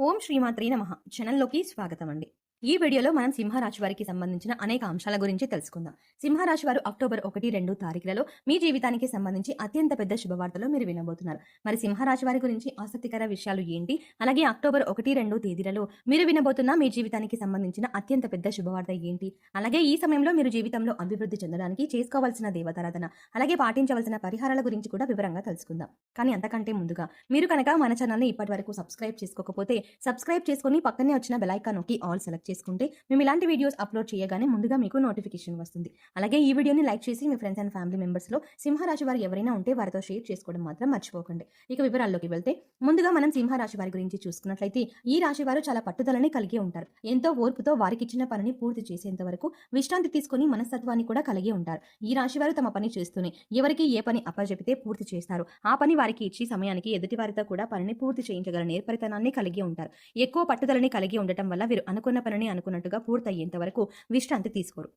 ఓం శ్రీమాత్రి నమ. ఛానల్లోకి స్వాగతం అండి ఈ వీడియోలో మనం సింహరాశి వారికి సంబంధించిన అనేక అంశాల గురించి తెలుసుకుందాం. సింహరాశి వారు అక్టోబర్ ఒకటి రెండు తారీఖులలో మీ జీవితానికి సంబంధించి అత్యంత పెద్ద శుభవార్తలు మీరు వినబోతున్నారు. మరి సింహరాశి వారి గురించి ఆసక్తికర విషయాలు ఏంటి? అలాగే అక్టోబర్ ఒకటి రెండు తేదీలలో మీరు వినబోతున్న మీ జీవితానికి సంబంధించిన అత్యంత పెద్ద శుభవార్త ఏంటి? అలాగే ఈ సమయంలో మీరు జీవితంలో అభివృద్ధి చెందడానికి చేసుకోవాల్సిన దేవతారాధన అలాగే పాటించవలసిన పరిహారాల గురించి కూడా వివరంగా తెలుసుకుందాం. కానీ అంతకంటే ముందుగా మీరు కనుక మన ఛానల్ని ఇప్పటి వరకు సబ్స్క్రైబ్ చేసుకోకపోతే సబ్స్క్రైబ్ చేసుకొని పక్కనే వచ్చిన బెలైకా నొక్కి ఆల్ సెలెక్ట్ చేసుకుంటే మేము ఇలాంటి వీడియోస్ అప్లోడ్ చేయగానే ముందుగా మీకు నోటిఫికేషన్ వస్తుంది. అలాగే ఈ వీడియోని లైక్ చేసి మీ ఫ్రెండ్స్ అండ్ ఫ్యామిలీ మెంబర్స్లో సింహరాశి వారు ఎవరైనా ఉంటే వారితో షేర్ చేసుకోవడం మాత్రం మర్చిపోకండి. ఇక వివరాల్లోకి వెళ్తే ముందుగా మనం సింహరాశి వారి గురించి చూసుకున్నట్లయితే ఈ రాశి వారు చాలా పట్టుదలని కలిగి ఉంటారు. ఎంతో ఓర్పుతో వారికి ఇచ్చిన పనిని పూర్తి చేసేంత వరకు విశ్రాంతి తీసుకుని మనస్తత్వాన్ని కూడా కలిగి ఉంటారు. ఈ రాశి వారు తమ పని చేస్తూనే ఎవరికి ఏ పని అప్పచెపితే పూర్తి చేస్తారు. ఆ పని వారికి ఇచ్చి సమయానికి ఎదుటి వారితో కూడా పనిని పూర్తి చేయించగల నేర్పరితనాన్ని కలిగి ఉంటారు. ఎక్కువ పట్టుదలని కలిగి ఉండటం వల్ల వీరు అనుకున్న పనిని అనుకున్నట్టుగా పూర్తయ్యేంత వరకు విశ్రాంతి తీసుకోరు.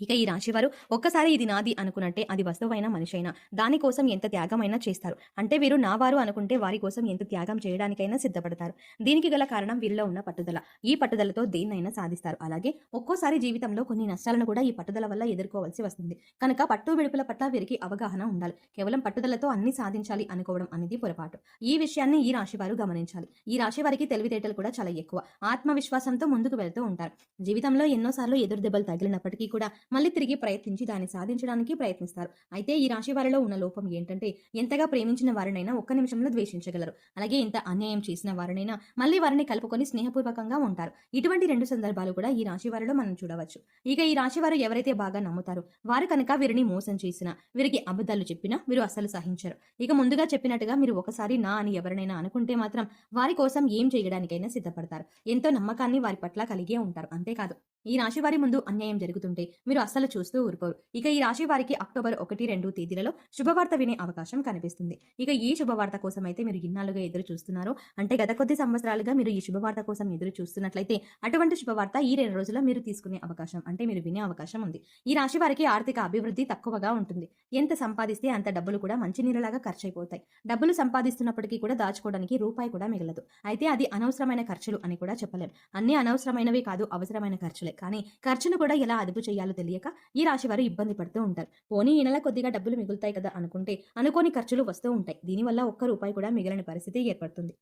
ఇక ఈ రాశివారు ఒక్కసారి ఇది నాది అనుకున్నట్టే అది వస్తువైన మనిషైనా దానికోసం ఎంత త్యాగమైనా చేస్తారు. అంటే వీరు నా వారు అనుకుంటే వారి కోసం ఎంత త్యాగం చేయడానికైనా సిద్ధపడతారు. దీనికి గల కారణం వీరిలో ఉన్న పట్టుదల. ఈ పట్టుదలతో దేన్నైనా సాధిస్తారు. అలాగే ఒక్కోసారి జీవితంలో కొన్ని నష్టాలను కూడా ఈ పట్టుదల వల్ల ఎదుర్కోవాల్సి వస్తుంది. కనుక పట్టు విడుపుల పట్ల వీరికి అవగాహన ఉండాలి. కేవలం పట్టుదలతో అన్ని సాధించాలి అనుకోవడం అనేది పొరపాటు. ఈ విషయాన్ని ఈ రాశివారు గమనించాలి. ఈ రాశి వారికి తెలివితేటలు కూడా చాలా ఎక్కువ. ఆత్మవిశ్వాసంతో ముందుకు వెళ్తూ ఉంటారు. జీవితంలో ఎన్నోసార్లు ఎదురు దెబ్బలు తగిలినప్పటికీ కూడా మళ్ళీ తిరిగి ప్రయత్నించి దాన్ని సాధించడానికి ప్రయత్నిస్తారు. అయితే ఈ రాశి వారిలో ఉన్న లోపం ఏంటంటే ఎంతగా ప్రేమించిన వారినైనా ఒక్క నిమిషంలో ద్వేషించగలరు. అలాగే ఎంత అన్యాయం చేసిన వారినైనా మళ్ళీ వారిని కలుపుకొని స్నేహపూర్వకంగా ఉంటారు. ఇటువంటి రెండు సందర్భాలు కూడా ఈ రాశి వారిలో మనం చూడవచ్చు. ఇక ఈ రాశి వారు ఎవరైతే బాగా నమ్ముతారో వారు కనుక వీరిని మోసం చేసినా వీరికి అబద్ధాలు చెప్పినా వీరు అస్సలు సహించరు. ఇక ముందుగా చెప్పినట్టుగా మీరు ఒకసారి నా అని ఎవరినైనా అనుకుంటే మాత్రం వారి కోసం ఏం చేయడానికైనా సిద్ధపడతారు. ఎంతో నమ్మకాన్ని వారి పట్ల కలిగే ఉంటారు. అంతేకాదు ఈ రాశి వారి ముందు అన్యాయం జరుగుతుంటే మీరు అస్సలు చూస్తూ ఊరుకోరు. ఇక ఈ రాశి వారికి అక్టోబర్ ఒకటి రెండు తేదీలలో శుభవార్త వినే అవకాశం కనిపిస్తుంది. ఇక ఈ శుభవార్త కోసం అయితే మీరు ఇన్నాళ్ళుగా ఎదురు చూస్తున్నారో. అంటే గత కొద్ది సంవత్సరాలుగా మీరు ఈ శుభవార్త కోసం ఎదురు చూస్తున్నట్లయితే అటువంటి శుభవార్త ఈ రెండు రోజుల్లో మీరు తీసుకునే అవకాశం అంటే మీరు వినే అవకాశం ఉంది. ఈ రాశి వారికి ఆర్థిక అభివృద్ధి తక్కువగా ఉంటుంది. ఎంత సంపాదిస్తే అంత డబ్బులు కూడా మంచి నీళ్ళలాగా ఖర్చు అయిపోతాయి డబ్బులు సంపాదిస్తున్నప్పటికీ కూడా దాచుకోవడానికి రూపాయి కూడా మిగలదు. అయితే అది అనవసరమైన ఖర్చులు అని కూడా చెప్పలేం. అన్ని అనవసరమైనవి కాదు అవసరమైన ఖర్చులే. కానీ ఖర్చును కూడా ఎలా అదుపు చేయాలో తెలియక ఈ రాశి వారు ఇబ్బంది పడుతూ ఉంటారు. పోనీ ఈ నెల కొద్దిగా డబ్బులు మిగులుతాయి కదా అనుకుంటే అనుకోని ఖర్చులు వస్తూ ఉంటాయి. దీనివల్ల ఒక్క రూపాయి కూడా మిగిలిన పరిస్థితి ఏర్పడుతుంది.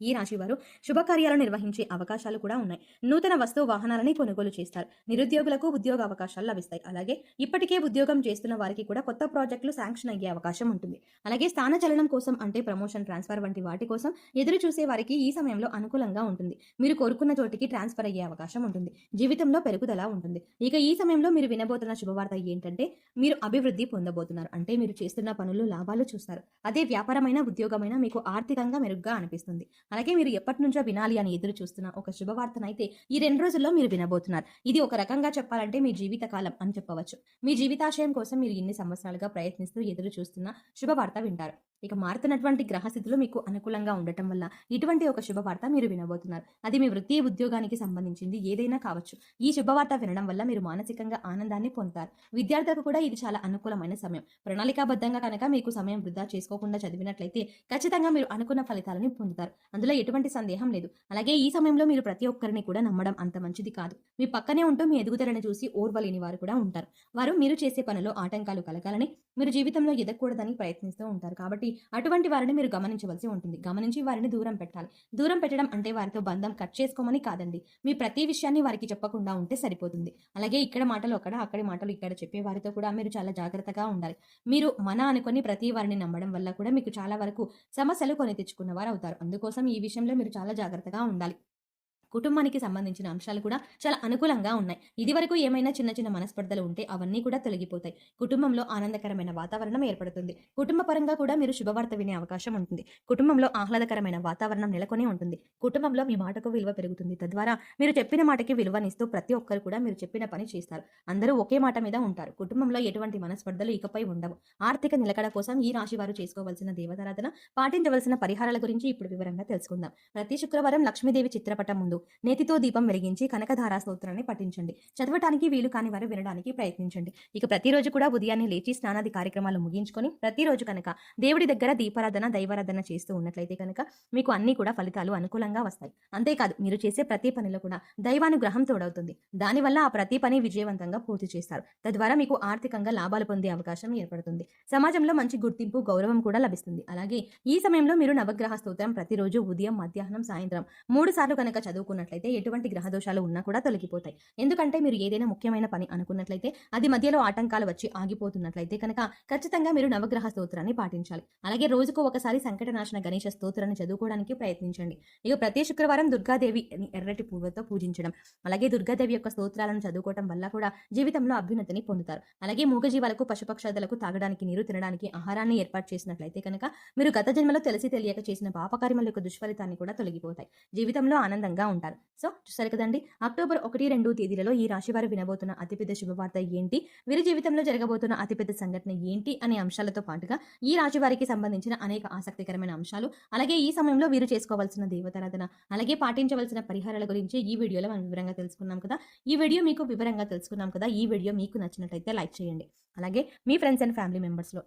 ఈ రాశి వారు శుభకార్యాలు నిర్వహించే అవకాశాలు కూడా ఉన్నాయి. నూతన వస్తు వాహనాలని కొనుగోలు చేస్తారు. నిరుద్యోగులకు ఉద్యోగ అవకాశాలు లభిస్తాయి. అలాగే ఇప్పటికే ఉద్యోగం చేస్తున్న వారికి కూడా కొత్త ప్రాజెక్టులు శాంక్షన్ అయ్యే అవకాశం ఉంటుంది. అలాగే స్థాన చలనం కోసం అంటే ప్రమోషన్ ట్రాన్స్ఫర్ వంటి వాటి కోసం ఎదురు చూసే వారికి ఈ సమయంలో అనుకూలంగా ఉంటుంది. మీరు కోరుకున్న చోటికి ట్రాన్స్ఫర్ అయ్యే అవకాశం ఉంటుంది. జీవితంలో పెరుగుదల ఉంటుంది. ఇక ఈ సమయంలో మీరు వినబోతున్న శుభవార్త ఏంటంటే మీరు అభివృద్ధి పొందబోతున్నారు. అంటే మీరు చేస్తున్న పనులు లాభాలు చూస్తారు. అదే వ్యాపారమైన ఉద్యోగమైన మీకు ఆర్థికంగా మెరుగ్గా అనిపిస్తుంది. అలాగే మీరు ఎప్పటి నుంచో వినాలి అని ఎదురు చూస్తున్న ఒక శుభవార్తనైతే ఈ రెండు రోజుల్లో మీరు వినబోతున్నారు. ఇది ఒక రకంగా చెప్పాలంటే మీ జీవిత కాలం అని చెప్పవచ్చు. మీ జీవితాశయం కోసం మీరు ఇన్ని సంవత్సరాలుగా ప్రయత్నిస్తూ ఎదురు చూస్తున్న శుభవార్త వింటారు. ఇక మారుతున్నటువంటి గ్రహస్థితులు మీకు అనుకూలంగా ఉండటం వల్ల ఇటువంటి ఒక శుభవార్త మీరు వినబోతున్నారు. అది మీ వృత్తి ఉద్యోగానికి సంబంధించింది ఏదైనా కావచ్చు. ఈ శుభవార్త వినడం వల్ల మీరు మానసికంగా ఆనందాన్ని పొందుతారు. విద్యార్థులకు కూడా ఇది చాలా అనుకూలమైన సమయం. ప్రణాళికాబద్ధంగా కనుక మీకు సమయం వృధా చేసుకోకుండా చదివినట్లయితే ఖచ్చితంగా మీరు అనుకున్న ఫలితాలను పొందుతారు. అందులో ఎటువంటి సందేహం లేదు. అలాగే ఈ సమయంలో మీరు ప్రతి ఒక్కరిని కూడా నమ్మడం అంత మంచిది కాదు. మీ పక్కనే ఉంటూ మీ ఎదుగుదలను చూసి ఓర్వలేని వారు కూడా ఉంటారు. వారు మీరు చేసే పనిలో ఆటంకాలు కలగాలని మీరు జీవితంలో ఎదగకూడదని ప్రయత్నిస్తూ ఉంటారు. కాబట్టి అటువంటి వారిని మీరు గమనించవలసి ఉంటుంది. గమనించి వారిని దూరం పెట్టాలి. దూరం పెట్టడం అంటే వారితో బంధం కట్ చేసుకోమని కాదండి. మీ ప్రతి విషయాన్ని వారికి చెప్పకుండా ఉంటే సరిపోతుంది. అలాగే ఇక్కడ మాటలు అక్కడ అక్కడి మాటలు ఇక్కడ చెప్పే వారితో కూడా మీరు చాలా జాగ్రత్తగా ఉండాలి. మీరు మన అనుకొని ప్రతి వారిని నమ్మడం వల్ల కూడా మీకు చాలా వరకు సమస్యలు కొని తెచ్చుకున్న వారు అవుతారు. అందుకోసం ఈ విషయంలో మీరు చాలా జాగ్రత్తగా ఉండాలి. కుటుంబానికి సంబంధించిన అంశాలు కూడా చాలా అనుకూలంగా ఉన్నాయి. ఇదివరకు ఏమైనా చిన్న చిన్న మనస్పర్ధలు ఉంటే అవన్నీ కూడా తొలగిపోతాయి. కుటుంబంలో ఆనందకరమైన వాతావరణం ఏర్పడుతుంది. కుటుంబ పరంగా కూడా మీరు శుభవార్త వినే అవకాశం ఉంటుంది. కుటుంబంలో ఆహ్లాదకరమైన వాతావరణం నెలకొని ఉంటుంది. కుటుంబంలో మీ మాటకు విలువ పెరుగుతుంది. తద్వారా మీరు చెప్పిన మాటకి విలువనిస్తూ ప్రతి ఒక్కరు కూడా మీరు చెప్పిన పని చేస్తారు. అందరూ ఒకే మాట మీద ఉంటారు. కుటుంబంలో ఎటువంటి మనస్పర్ధలు ఇకపై ఉండవు. ఆర్థిక నిలకడ కోసం ఈ రాశి వారు చేసుకోవాల్సిన దేవతారాధన పాటించవలసిన పరిహారాల గురించి ఇప్పుడు వివరంగా తెలుసుకుందాం. ప్రతి శుక్రవారం లక్ష్మీదేవి చిత్రపటం ముందు నేతితో దీపం వెలిగించి కనకధారా స్తోత్రాన్ని పఠించండి. చదవటానికి వీలు కాని వారు వినడానికి ప్రయత్నించండి. ఇక ప్రతిరోజు కూడా ఉదయాన్నే లేచి స్నానాది కార్యక్రమాలు ముగించుకొని ప్రతిరోజు కనుక దేవుడి దగ్గర దీపారాధన దైవారాధన చేస్తూ ఉన్నట్లయితే కనుక మీకు అన్ని కూడా ఫలితాలు అనుకూలంగా వస్తాయి. అంతేకాదు మీరు చేసే ప్రతి పనిలో కూడా దైవానుగ్రహం తోడవుతుంది. దానివల్ల ఆ ప్రతి పని విజయవంతంగా పూర్తి చేస్తారు. తద్వారా మీకు ఆర్థికంగా లాభాలు పొందే అవకాశం ఏర్పడుతుంది. సమాజంలో మంచి గుర్తింపు గౌరవం కూడా లభిస్తుంది. అలాగే ఈ సమయంలో మీరు నవగ్రహ స్తోత్రం ప్రతిరోజు ఉదయం మధ్యాహ్నం సాయంత్రం మూడు సార్లు కనుక అనుకున్నట్లయితే ఎటువంటి గ్రహ దోషాలు ఉన్నా కూడా తొలగిపోతాయి. ఎందుకంటే మీరు ఏదైనా ముఖ్యమైన పని అనుకున్నట్లయితే అది మధ్యలో ఆటంకాలు వచ్చి ఆగిపోతున్నట్లయితే కనుక ఖచ్చితంగా మీరు నవగ్రహ స్తోత్రాన్ని పాటించాలి. అలాగే రోజుకు ఒకసారి సంకటనాశన గణేష స్తోత్రాన్ని చదువుకోవడానికి ప్రయత్నించండి. ఇక ప్రతి శుక్రవారం దుర్గాదేవి ఎర్రటి పువ్వులతో పూజించడం అలాగే దుర్గాదేవి యొక్క స్తోత్రాలను చదువుకోవడం వల్ల కూడా జీవితంలో అభ్యున్నతిని పొందుతారు. అలాగే మూగజీవాలకు పశుపక్షాదులకు తాగడానికి నీరు తినడానికి ఆహారాన్ని ఏర్పాటు చేసినట్లయితే కనుక మీరు గత జన్మలో తెలిసి తెలియక చేసిన పాపకార్యముల యొక్క దుష్ఫలితాన్ని కూడా తొలగిపోతాయి. జీవితంలో ఆనందంగా ఉంటారు. సో చూసారు కదండి అక్టోబర్ ఒకటి రెండు తేదీలలో ఈ రాశి వారు వినబోతున్న అతిపెద్ద శుభవార్త ఏంటి? వీరి జీవితంలో జరగబోతున్న అతిపెద్ద సంఘటన ఏంటి? అనే అంశాలతో పాటుగా ఈ రాశి వారికి సంబంధించిన అనేక ఆసక్తికరమైన అంశాలు అలాగే ఈ సమయంలో వీరు చేసుకోవాల్సిన దేవతారాధన అలాగే పాటించవలసిన పరిహారాల గురించి ఈ వీడియోలో మనం వివరంగా తెలుసుకున్నాం కదా. ఈ వీడియో మీకు వివరంగా తెలుసుకున్నాం కదా. ఈ వీడియో మీకు నచ్చినట్లయితే లైక్ చేయండి. అలాగే మీ ఫ్రెండ్స్ అండ్ ఫ్యామిలీ మెంబర్స్లో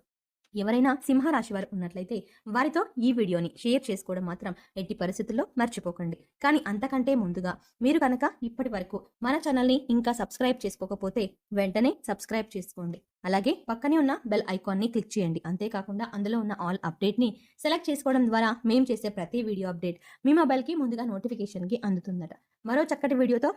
ఎవరైనా సింహరాశి వారు ఉన్నట్లయితే వారితో ఈ వీడియోని షేర్ చేసుకోవడం మాత్రం ఎట్టి పరిస్థితుల్లో మర్చిపోకండి. కానీ అంతకంటే ముందుగా మీరు కనుక ఇప్పటి వరకు మన ఛానల్ని ఇంకా సబ్స్క్రైబ్ చేసుకోకపోతే వెంటనే సబ్స్క్రైబ్ చేసుకోండి. అలాగే పక్కనే ఉన్న బెల్ ఐకాన్ని క్లిక్ చేయండి. అంతేకాకుండా అందులో ఉన్న ఆల్ అప్డేట్ని సెలెక్ట్ చేసుకోవడం ద్వారా మేము చేసే ప్రతి వీడియో అప్డేట్ మీ మొబైల్కి ముందుగా నోటిఫికేషన్కి అందుతుందట. మరో చక్కటి వీడియోతో